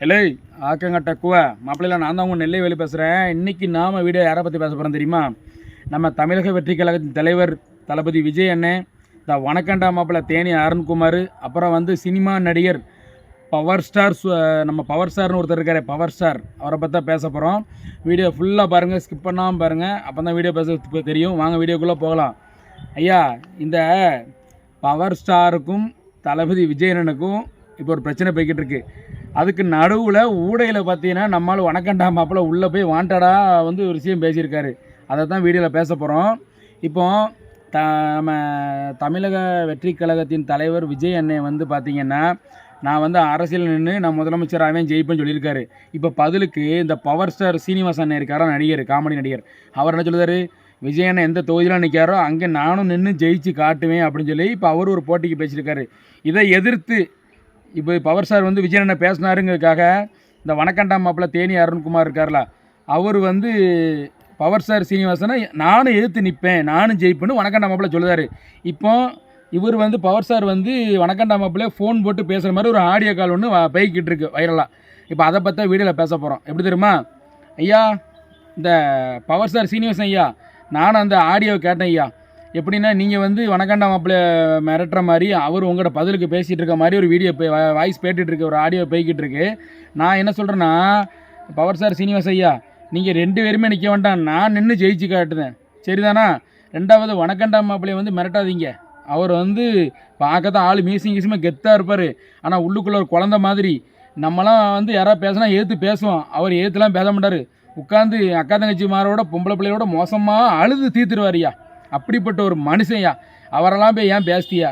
இல்லை ஆக்கங்கட்ட குவா மாப்பிள்ளையில் நான் தான் உங்கள் நெல்லைவேலி பேசுகிறேன் இன்றைக்கி நாம் வீடியோ யாரை பற்றி பேச போகிறோம் தெரியுமா? நம்ம தமிழக வெற்றி கழகத்தின் தலைவர் தளபதி விஜய் அண்ணன் இந்த வணக்கண்டா மாப்பிள்ளை தேனி அருண்குமார் அப்புறம் வந்து சினிமா நடிகர் பவர் ஸ்டார் சு- நம்ம பவர் ஸ்டார்னு ஒருத்தர் இருக்காரு பவர் ஸ்டார். அவரை பற்றி பேச போகிறோம் வீடியோ ஃபுல்லாக பாருங்கள் ஸ்கிப் பண்ணாமல் பாருங்கள் அப்போ தான் வீடியோ பேச தெரியும். வாங்க வீடியோக்குள்ளே போகலாம். ஐயா இந்த பவர் ஸ்டாருக்கும் தளபதி விஜயனனுக்கும் இப்போ ஒரு பிரச்சனை போய்கிட்டு இருக்குது அதுக்கு நடுவில் ஊடையில் பார்த்தீங்கன்னா நம்மளால் வணக்கண்டா மாப்பிள்ள உள்ளே போய் வாண்டடாக வந்து ஒரு விஷயம் பேசியிருக்காரு. அதை தான் வீடியோவில் பேச போகிறோம் இப்போ த நம்ம தமிழக வெற்றி கழகத்தின் தலைவர் விஜய் அண்ணன் வந்து பார்த்தீங்கன்னா நான் வந்து அரசியல் நின்று நான் முதலமைச்சராகவே ஜெயிப்பேன்னு சொல்லியிருக்காரு. இப்போ பதிலுக்கு இந்த பவர் ஸ்டார் சீனிவாசன் அண்ணன் இருக்காரா? நடிகர் காமெடி நடிகர். அவர் என்ன சொல்லுதாரு விஜய் அண்ணன் எந்த தொகுதியில் நிற்காரோ அங்கே நானும் நின்று ஜெயிச்சு காட்டுவேன் அப்படின்னு சொல்லி இப்போ அவர் ஒரு போட்டிக்கு பேசியிருக்காரு. இதை எதிர்த்து இப்போ பவர் சார் வந்து விஜய் அண்ணன் பேசினாருங்கிறதுக்காக இந்த வணக்கண்டா மாப்பிள்ள தேனி அருண்குமார் இருக்கார்ல அவர் வந்து பவர் சார் சீனிவாசனை நானும் எதிர்த்து நிற்பேன் நானும் ஜெயிப்பேன்னு வணக்கண்டா மாப்பிள்ள சொல்லுதாரு. இப்போ இவர் வந்து பவர் சார் வந்து வணக்கண்டா மாப்பிள்ளை ஃபோன் போட்டு பேசுகிற மாதிரி ஒரு ஆடியோ கால் ஒன்று பைக்கிட்டு இருக்கு வைரலாக இப்போ அதை பற்றி வீடியோவில் பேச போகிறோம் எப்படி தெரியுமா? ஐயா இந்த பவர் சார் சீனிவாசன் ஐயா நானும் அந்த ஆடியோவை கேட்டேன் ஐயா. எப்படின்னா நீங்கள் வந்து வணக்கண்டா மாப்பிள்ளை மிரட்டுற மாதிரி அவர் உங்களோட பதிலுக்கு பேசிகிட்டு இருக்க மாதிரி ஒரு வீடியோ வாய்ஸ் பேட்டுட்டு இருக்கு ஒரு ஆடியோ போய்கிட்டு இருக்கு. நான் என்ன சொல்கிறேன்னா பவர் ஸ்டார் சீனிவாஸ் ஐயா நீங்கள் ரெண்டு பேருமே நிற்க வேண்டாம் நான் நின்று ஜெயிச்சு காட்டுதேன் சரிதானா? ரெண்டாவது வணக்கண்டா மாப்பிள்ளையை வந்து மிரட்டாதீங்க. அவர் வந்து பார்க்கத்தான் ஆள் மீசிங் கீசுமே கெத்தாக இருப்பார். ஆனால் உள்ளுக்குள்ளே ஒரு குழந்த மாதிரி நம்மலாம் வந்து யாராவது பேசினா ஏற்று பேசுவோம். அவர் ஏற்றுலாம் பேச மாட்டார். உட்காந்து அக்கா தங்கச்சி மாரோட பொம்பளை பிள்ளையோட மோசமாக அழுது தீர்த்துருவாரியா அப்படிப்பட்ட ஒரு மனுஷன்யா. அவரெல்லாம் போய் ஏன் பேசுத்தியா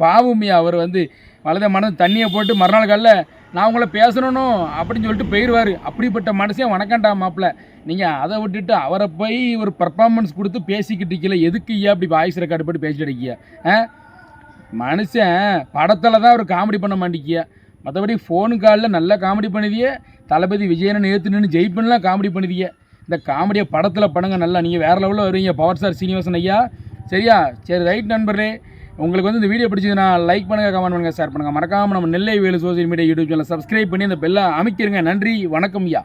பாவம்யா அவர் வந்து வலத மனது தண்ணியை போட்டு மறுநாள் காலைல நான் உங்களை பேசணும் அப்படின்னு சொல்லிட்டு போயிடுவார் அப்படிப்பட்ட மனுஷன் வணக்கண்டா மாப்பிள்ள. நீங்கள் அதை விட்டுட்டு அவரை போய் ஒரு பர்ஃபார்மன்ஸ் கொடுத்து பேசிக்கிட்டு இருக்கீங்களே எதுக்கு ஐயா அப்படி வாய்ஸ் ரெக்கார்டு போட்டு பேசிட்டு இருக்கீங்க? ஆ? மனுஷன் படத்தில் தான் ஒரு காமெடி பண்ண மாட்டிக்கியா மற்றபடி ஃபோனு காலில் நல்லா காமெடி பண்ணுதியே. தளபதி விஜயனன் ஏற்று நின்று ஜெயிப்பன்லாம் காமெடி பண்ணுதியே. இந்த காமெடியை படத்தில் பண்ணுங்க நல்லா. நீங்கள் வேறு லெவலில் வருவீங்க பவர் ஸ்டார் சீனிவாசன் ஐயா. சரியா? சரி ரைட் நண்பர்களே உங்களுக்கு வந்து இந்த வீடியோ பிடிச்சதுன்னா லைக் பண்ணுங்கள் கமெண்ட் பண்ணுங்கள் ஷேர் பண்ணுங்கள் மறக்காமல் நம்ம Nellai Velu social media YouTube channel subscribe பண்ணி அந்த பெல்லை அமைக்கிறங்க நன்றி வணக்கம் ஐயா.